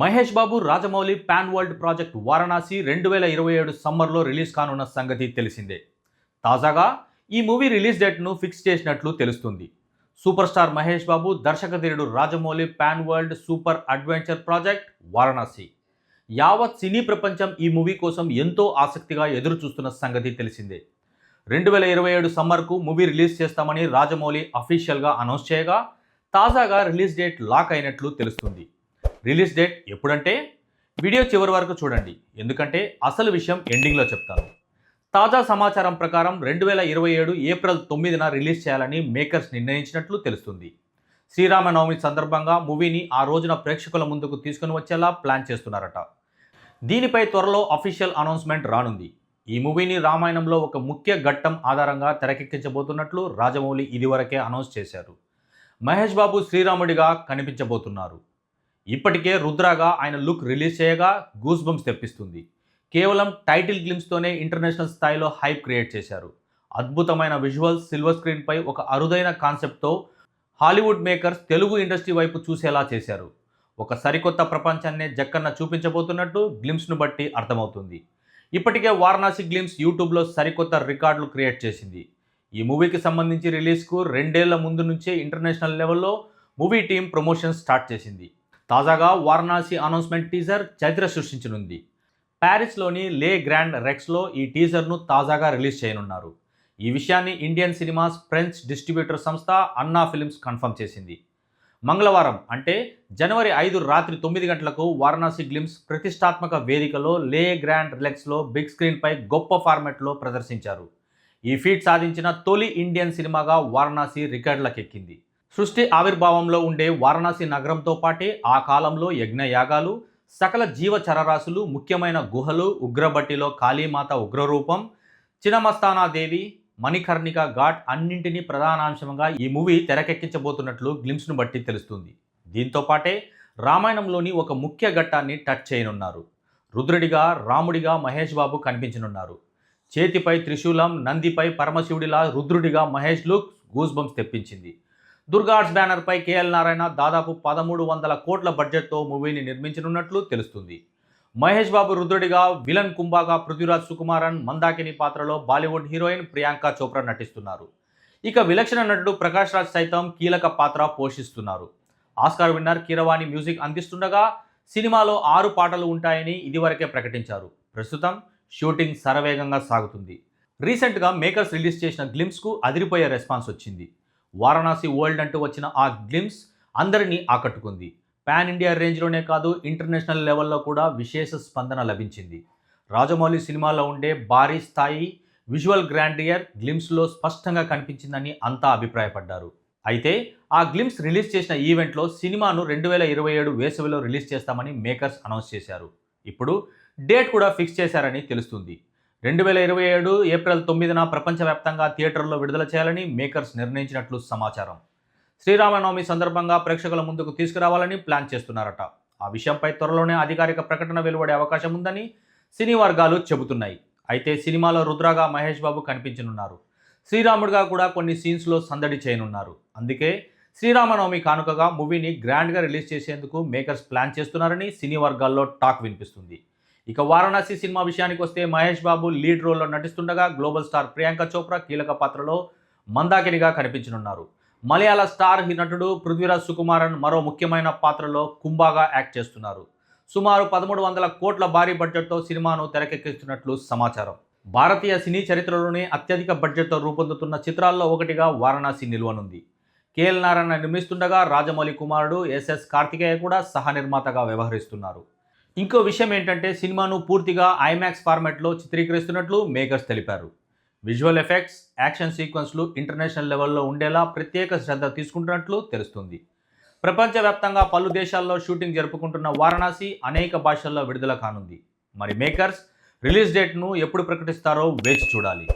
Mahesh Babu Rajamouli pan world project Varanasi రెండు వేల ఇరవై ఏడు సమ్మర్లో రిలీజ్ కానున్న సంగతి తెలిసిందే. తాజాగా ఈ మూవీ రిలీజ్ డేట్ను ఫిక్స్ చేసినట్లు తెలుస్తుంది. Super star Mahesh Babu దర్శకధీరుడు Rajamouli pan world super adventure project Varanasi. యావత్ సినీ ప్రపంచం ఈ మూవీ కోసం ఎంతో ఆసక్తిగా ఎదురు చూస్తున్న సంగతి తెలిసిందే. రెండు వేల ఇరవై ఏడు సమ్మర్కు మూవీ రిలీజ్ చేస్తామని రాజమౌళి అఫీషియల్గా అనౌన్స్ చేయగా తాజాగా రిలీజ్ డేట్ లాక్ అయినట్లు తెలుస్తుంది. రిలీజ్ డేట్ ఎప్పుడంటే వీడియో చివరి వరకు చూడండి. ఎందుకంటే అసలు విషయం ఎండింగ్లో చెప్తాను. తాజా సమాచారం ప్రకారం రెండు వేల ఇరవై ఏడు ఏప్రిల్ తొమ్మిదిన రిలీజ్ చేయాలని మేకర్స్ నిర్ణయించినట్లు తెలుస్తుంది. శ్రీరామనవమి సందర్భంగా మూవీని ఆ రోజున ప్రేక్షకుల ముందుకు తీసుకుని వచ్చేలా ప్లాన్ చేస్తున్నారట. దీనిపై త్వరలో అఫీషియల్ అనౌన్స్మెంట్ రానుంది. ఈ మూవీని రామాయణంలో ఒక ముఖ్య ఘట్టం ఆధారంగా తెరకెక్కించబోతున్నట్లు రాజమౌళి ఇదివరకే అనౌన్స్ చేశారు. మహేష్ బాబు శ్రీరాముడిగా కనిపించబోతున్నారు. ఇప్పటికే రుద్రాగా ఆయన లుక్ రిలీజ్ చేయగా గూస్ బంప్స్ తెప్పిస్తుంది. కేవలం టైటిల్ గ్లిమ్స్తోనే ఇంటర్నేషనల్ స్థాయిలో హైప్ క్రియేట్ చేశారు. అద్భుతమైన విజువల్స్ సిల్వర్ స్క్రీన్పై ఒక అరుదైన కాన్సెప్ట్తో హాలీవుడ్ మేకర్స్ తెలుగు ఇండస్ట్రీ వైపు చూసేలా చేశారు. ఒక సరికొత్త ప్రపంచాన్నే జక్కన్న చూపించబోతున్నట్టు గ్లిమ్స్ను బట్టి అర్థమవుతుంది. ఇప్పటికే వారణాసి గ్లిమ్స్ యూట్యూబ్లో సరికొత్త రికార్డులు క్రియేట్ చేసింది. ఈ మూవీకి సంబంధించి రిలీజ్కు రెండేళ్ళ ముందు నుంచే ఇంటర్నేషనల్ లెవెల్లో మూవీ టీం ప్రమోషన్ స్టార్ట్ చేసింది. తాజాగా వారణాసి అనౌన్స్మెంట్ టీజర్ చరిత్ర సృష్టించనుంది. ప్యారిస్లోని లే గ్రాండ్ రెక్స్లో ఈ టీజర్ను తాజాగా రిలీజ్ చేయనున్నారు. ఈ విషయాన్ని ఇండియన్ సినిమాస్ ఫ్రెంచ్ డిస్ట్రిబ్యూటర్ సంస్థ అన్నా ఫిలిమ్స్ కన్ఫర్మ్ చేసింది. మంగళవారం అంటే జనవరి ఐదు రాత్రి తొమ్మిది గంటలకు వారణాసి గ్లిమ్స్ ప్రతిష్టాత్మక వేదికలో లే గ్రాండ్ రిలెక్స్లో బిగ్ స్క్రీన్పై గొప్ప ఫార్మెట్లో ప్రదర్శించారు. ఈ ఫీట్ సాధించిన తొలి ఇండియన్ సినిమాగా వారణాసి రికార్డులకెక్కింది. సృష్టి ఆవిర్భావంలో ఉండే వారణాసి నగరంతో పాటే ఆ కాలంలో యజ్ఞయాగాలు సకల జీవ చరరాశులు ముఖ్యమైన గుహలు ఉగ్రబట్టిలో కాళీమాత ఉగ్రరూపం చినమస్తానాదేవి మణికర్ణిక ఘాట్ అన్నింటినీ ప్రధానాంశంగా ఈ మూవీ తెరకెక్కించబోతున్నట్లు గ్లిమ్స్ను బట్టి తెలుస్తుంది. దీంతో పాటే రామాయణంలోని ఒక ముఖ్య ఘట్టాన్ని టచ్ చేయనున్నారు. రుద్రుడిగా రాముడిగా మహేష్ బాబు కనిపించనున్నారు. చేతిపై త్రిశూలం నందిపై పరమశివుడిలా రుద్రుడిగా మహేష్ లుక్ తెప్పించింది. దుర్గాడ్స్ బ్యానర్పై కేఎల్ నారాయణ దాదాపు పదమూడు వందల కోట్ల బడ్జెట్తో మూవీని నిర్మించనున్నట్లు తెలుస్తుంది. మహేష్ బాబు రుద్రుడిగా విలన్ కుంభాగా పృథ్వీరాజ్ సుకుమారన్ మందాకిని పాత్రలో బాలీవుడ్ హీరోయిన్ ప్రియాంక చోప్రా నటిస్తున్నారు. ఇక విలక్షణ నటుడు ప్రకాష్ రాజ్ సైతం కీలక పాత్ర పోషిస్తున్నారు. ఆస్కార్ విన్నర్ కీరవాణి మ్యూజిక్ అందిస్తుండగా సినిమాలో ఆరు పాటలు ఉంటాయని ఇదివరకే ప్రకటించారు. ప్రస్తుతం షూటింగ్ శరవేగంగా సాగుతుంది. రీసెంట్గా మేకర్స్ రిలీజ్ చేసిన గ్లిమ్స్కు అదిరిపోయే రెస్పాన్స్ వచ్చింది. వారణాసి వరల్డ్ అంటూ వచ్చిన ఆ గ్లిమ్స్ అందరినీ ఆకట్టుకుంది. పాన్ ఇండియా రేంజ్లోనే కాదు ఇంటర్నేషనల్ లెవెల్లో కూడా విశేష స్పందన లభించింది. రాజమౌళి సినిమాలో ఉండే భారీ స్థాయి విజువల్ గ్రాండియర్ గ్లిమ్స్లో స్పష్టంగా కనిపించిందని అంతా అభిప్రాయపడ్డారు. అయితే ఆ గ్లిమ్స్ రిలీజ్ చేసిన ఈవెంట్లో సినిమాను రెండు వేల ఇరవై ఏడు వేసవిలో రిలీజ్ చేస్తామని మేకర్స్ అనౌన్స్ చేశారు. ఇప్పుడు డేట్ కూడా ఫిక్స్ చేశారని తెలుస్తుంది. రెండు వేల ఇరవై ఏడు ఏప్రిల్ తొమ్మిదిన ప్రపంచవ్యాప్తంగా థియేటర్లో విడుదల చేయాలని మేకర్స్ నిర్ణయించినట్లు సమాచారం. శ్రీరామనవమి సందర్భంగా ప్రేక్షకుల ముందుకు తీసుకురావాలని ప్లాన్ చేస్తున్నారట. ఆ విషయంపై త్వరలోనే అధికారిక ప్రకటన వెలువడే అవకాశం ఉందని సినీ వర్గాలు చెబుతున్నాయి. అయితే సినిమాలో రుద్రాగా మహేష్ బాబు కనిపించనున్నారు. శ్రీరాముడిగా కూడా కొన్ని సీన్స్లో సందడి చేయనున్నారు. అందుకే శ్రీరామనవమి కానుకగా మూవీని గ్రాండ్గా రిలీజ్ చేసేందుకు మేకర్స్ ప్లాన్ చేస్తున్నారని సినీ వర్గాల్లో టాక్ వినిపిస్తుంది. ఇక వారణాసి సినిమా విషయానికి వస్తే మహేష్ బాబు లీడ్ రోల్లో నటిస్తుండగా గ్లోబల్ స్టార్ ప్రియాంక చోప్రా కీలక పాత్రలో మందాకినిగా కనిపించనున్నారు. మలయాళ స్టార్ నటుడు పృథ్వీరాజ్ సుకుమారన్ మరో ముఖ్యమైన పాత్రలో కుంభాగా యాక్ట్ చేస్తున్నారు. సుమారు పదమూడు వందల కోట్ల భారీ బడ్జెట్తో సినిమాను తెరకెక్కిస్తున్నట్లు సమాచారం. భారతీయ సినీ చరిత్రలోనే అత్యధిక బడ్జెట్తో రూపొందుతున్న చిత్రాల్లో ఒకటిగా వారణాసి నిల్వనుంది. కేఎల్ నారాయణ నిర్మిస్తుండగా రాజమౌళి కుమారుడు ఎస్ఎస్ కార్తికేయ కూడా సహ నిర్మాతగా వ్యవహరిస్తున్నారు. ఇంకో విషయం ఏంటంటే సినిమాను పూర్తిగా ఐమాక్స్ ఫార్మాట్లో చిత్రీకరిస్తున్నట్లు మేకర్స్ తెలిపారు. విజువల్ ఎఫెక్ట్స్ యాక్షన్ సీక్వెన్స్లు ఇంటర్నేషనల్ లెవెల్లో ఉండేలా ప్రత్యేక శ్రద్ధ తీసుకుంటున్నట్లు తెలుస్తుంది. ప్రపంచవ్యాప్తంగా పలు దేశాల్లో షూటింగ్ జరుపుకుంటున్న వారణాసి అనేక భాషల్లో విడుదల కానుంది. మరి మేకర్స్ రిలీజ్ డేట్ను ఎప్పుడు ప్రకటిస్తారో వేచి చూడాలి.